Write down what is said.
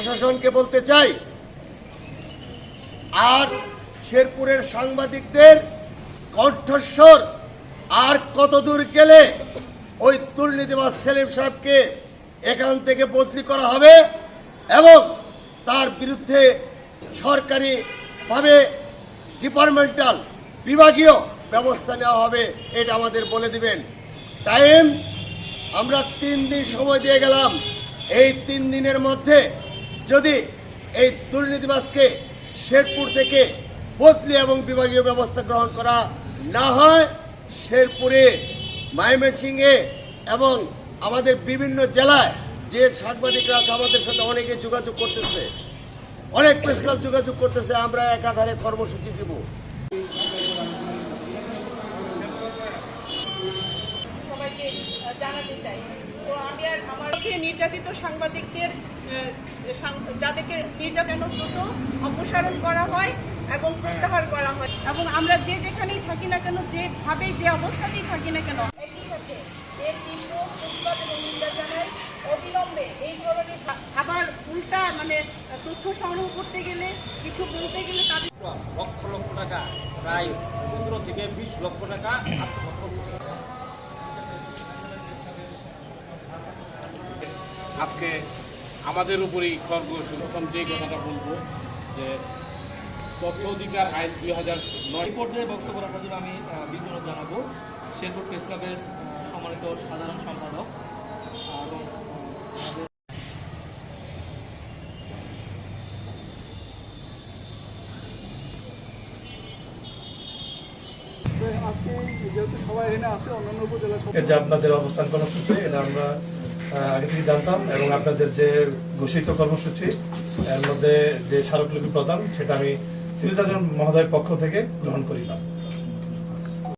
প্রশাসনকে বলতে চাই, আর শেরপুরের সাংবাদিকদের কণ্ঠস্বর আর কত দূর গেলে ওই দুর্নীতিবাজ সেলিম সাহেবকে এখান থেকে বদলি করা হবে এবং তার বিরুদ্ধে সরকারিভাবে ডিপার্টমেন্টাল বিভাগীয় ব্যবস্থা নেওয়া হবে, এটা আমাদের বলে দিবেন। টাইম আমরা তিন দিন সময় দিয়ে গেলাম। এই তিন দিনের মধ্যে যদি এই দুর্নীতিবাজকে শেরপুর থেকে বদলি এবং বিভাগীয় ব্যবস্থা গ্রহণ করা না হয়, শেরপুরে, ময়মনসিংহে এবং আমাদের বিভিন্ন জেলায় যে সাংবাদিকরা আছে, আমাদের সাথে অনেকে যোগাযোগ করতেছে। অনেক প্রেস ক্লাব যোগাযোগ করতেছে, আমরা একাধারে কর্মসূচি দিব। নির্যাতিত সাংবাদিকদের যাদেরকে নির্যাতন দ্রুত অপসারণ করা হয় এবং প্রত্যাহার করা হয়। এবং আমরা যে যেখানেই থাকি না কেন যেভাবে যে অবস্থাতেই থাকি না কেন একই সাথে এর তীব্র প্রতিবাদ এবং নিন্দা জানাই অবিলম্বে এই ধরনের আবার উল্টা মানে তথ্য সংগ্রহ করতে গেলে কিছু বলতে গেলে তাদের লক্ষ লক্ষ টাকা প্রায় পনেরো থেকে বিশ লক্ষ টাকা আজকে আমাদের উপরেই খরগোশ প্রথম যে কথাটা বলব যে তথ্য অধিকার আইন দুই হাজার নয় এই পর্যায়ে বক্তব্য রাখার জন্য আমি বিজ্ঞান জানাব। শেরপুর প্রেস ক্লাবের সম্মানিত সাধারণ সম্পাদক এবং আমাদের আজকে যেহেতু সবাই এখানে আছে অন্যান্য উপজেলা যে আপনাদের অবস্থান কর্মসূচি এটা আমরা আগে থেকে জানতাম এবং আপনাদের যে ঘোষিত কর্মসূচি, এর মধ্যে যে স্মারকলিপি প্রদান, সেটা আমি সিভিল সার্জন মহোদয়ের পক্ষ থেকে গ্রহণ করিলাম।